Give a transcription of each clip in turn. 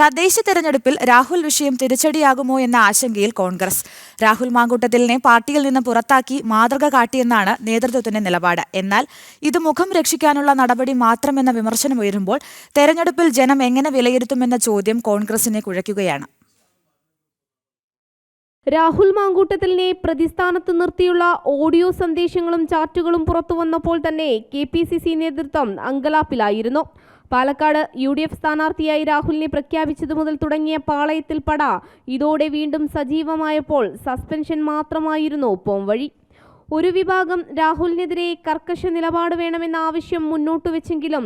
തദ്ദേശ തെരഞ്ഞെടുപ്പിൽ രാഹുൽ വിഷയം തിരിച്ചടിയാകുമോ എന്ന ആശങ്കയിൽ കോൺഗ്രസ്. രാഹുൽ മാങ്കൂട്ടത്തിലിനെ പാർട്ടിയിൽ നിന്ന് പുറത്താക്കി മാതൃക കാട്ടിയെന്നാണ് നേതൃത്വത്തിന്റെ നിലപാട്. എന്നാൽ ഇത് മുഖം രക്ഷിക്കാനുള്ള നടപടി മാത്രമെന്ന വിമർശനം ഉയരുമ്പോൾ തെരഞ്ഞെടുപ്പിൽ ജനം എങ്ങനെ വിലയിരുത്തുമെന്ന ചോദ്യം കോൺഗ്രസിനെ കുഴയ്ക്കുകയാണ്. രാഹുൽ മാങ്കൂട്ടത്തിലിനെ പ്രതിസ്ഥാനത്ത് നിർത്തിയുള്ള ഓഡിയോ സന്ദേശങ്ങളും ചാറ്റുകളും പുറത്തു വന്നപ്പോൾ തന്നെ കെ പി സി സി നേതൃത്വം അങ്കലാപ്പിലായിരുന്നു. പാലക്കാട് യു ഡി എഫ് സ്ഥാനാർത്ഥിയായി രാഹുലിനെ പ്രഖ്യാപിച്ചതു മുതൽ തുടങ്ങിയ പാളയത്തിൽ പട. ഇതോടെ വീണ്ടും സജീവമായപ്പോൾ സസ്പെൻഷൻ മാത്രമായിരുന്നു പോംവഴി. ഒരു വിഭാഗം രാഹുലിനെതിരെ കർക്കശ നിലപാട് വേണമെന്ന ആവശ്യം മുന്നോട്ട് വെച്ചെങ്കിലും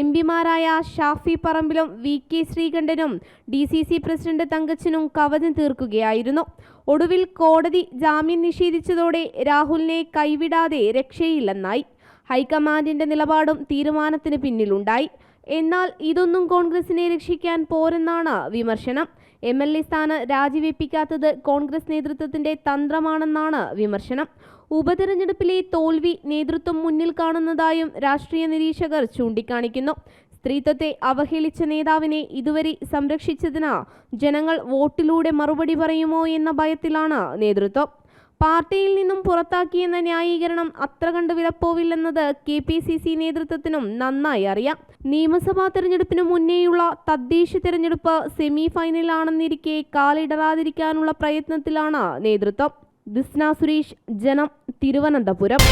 എം പിമാരായ ഷാഫി പറമ്പിലും വി കെ ശ്രീകണ്ഠനും ഡി സി സി പ്രസിഡന്റ് തങ്കച്ചനും കവചം തീർക്കുകയായിരുന്നു. ഒടുവിൽ കോടതി ജാമ്യം നിഷേധിച്ചതോടെ രാഹുലിനെ കൈവിടാതെ രക്ഷയില്ലെന്നായി. ഹൈക്കമാൻഡിന്റെ നിലപാടും തീരുമാനത്തിന് പിന്നിലുണ്ടായി. എന്നാൽ ഇതൊന്നും കോൺഗ്രസിനെ രക്ഷിക്കാൻ പോരെന്നാണ് വിമർശനം. എം എൽ എ സ്ഥാനം രാജിവെപ്പിക്കാത്തത് കോൺഗ്രസ് നേതൃത്വത്തിന്റെ തന്ത്രമാണെന്നാണ് വിമർശനം. ഉപതെരഞ്ഞെടുപ്പിലെ തോൽവി നേതൃത്വം മുന്നിൽ കാണുന്നതായും രാഷ്ട്രീയ നിരീക്ഷകർ ചൂണ്ടിക്കാണിക്കുന്നു. സ്ത്രീത്വത്തെ അവഹേളിച്ച നേതാവിനെ ഇതുവരെ സംരക്ഷിച്ചതിന് ജനങ്ങൾ വോട്ടിലൂടെ മറുപടി പറയുമോ എന്ന ഭയത്തിലാണ് നേതൃത്വം. പാർട്ടിയിൽ നിന്നും പുറത്താക്കിയെന്ന ന്യായീകരണം അത്ര കണ്ട് വിലപ്പോവില്ലെന്നത് കെ പി സി സി നേതൃത്വത്തിനും നന്നായി അറിയാം. നിയമസഭാ തെരഞ്ഞെടുപ്പിന് മുന്നേയുള്ള തദ്ദേശ തെരഞ്ഞെടുപ്പ് സെമി ഫൈനലാണെന്നിരിക്കെ കാലിടറാതിരിക്കാനുള്ള പ്രയത്നത്തിലാണ് നേതൃത്വം. ദിസ്ന സുരേഷ് ജനം തിരുവനന്തപുരം.